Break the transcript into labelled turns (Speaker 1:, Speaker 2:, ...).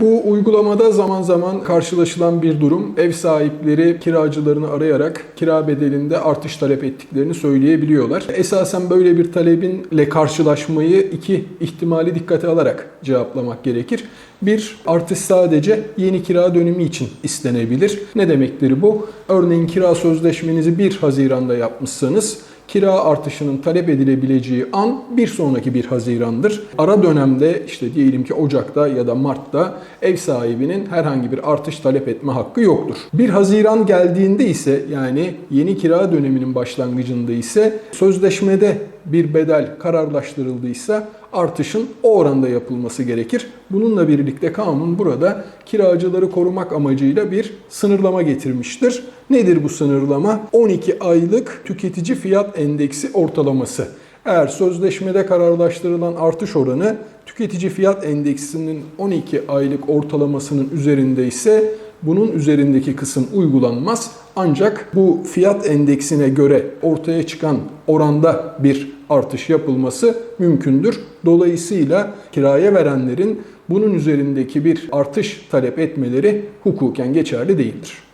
Speaker 1: Bu uygulamada zaman zaman karşılaşılan bir durum. Ev sahipleri kiracılarını arayarak kira bedelinde artış talep ettiklerini söyleyebiliyorlar. Esasen böyle bir talebinle karşılaşmayı iki ihtimali dikkate alarak cevaplamak gerekir. Bir, artış sadece yeni kira dönemi için istenebilir. Ne demektir bu? Örneğin kira sözleşmenizi 1 Haziran'da yapmışsanız kira artışının talep edilebileceği an bir sonraki 1 Haziran'dır. Ara dönemde işte diyelim ki Ocak'ta ya da Mart'ta ev sahibinin herhangi bir artış talep etme hakkı yoktur. 1 Haziran geldiğinde ise yani yeni kira döneminin başlangıcında ise sözleşmede bir bedel kararlaştırıldıysa artışın o oranda yapılması gerekir. Bununla birlikte kanun burada kiracıları korumak amacıyla bir sınırlama getirmiştir. Nedir bu sınırlama? 12 aylık tüketici fiyat endeksi ortalaması. Eğer sözleşmede kararlaştırılan artış oranı tüketici fiyat endeksinin 12 aylık ortalamasının üzerinde ise bunun üzerindeki kısım uygulanmaz. Ancak bu fiyat endeksine göre ortaya çıkan oranda bir artış yapılması mümkündür. Dolayısıyla kiraya verenlerin bunun üzerindeki bir artış talep etmeleri hukuken geçerli değildir.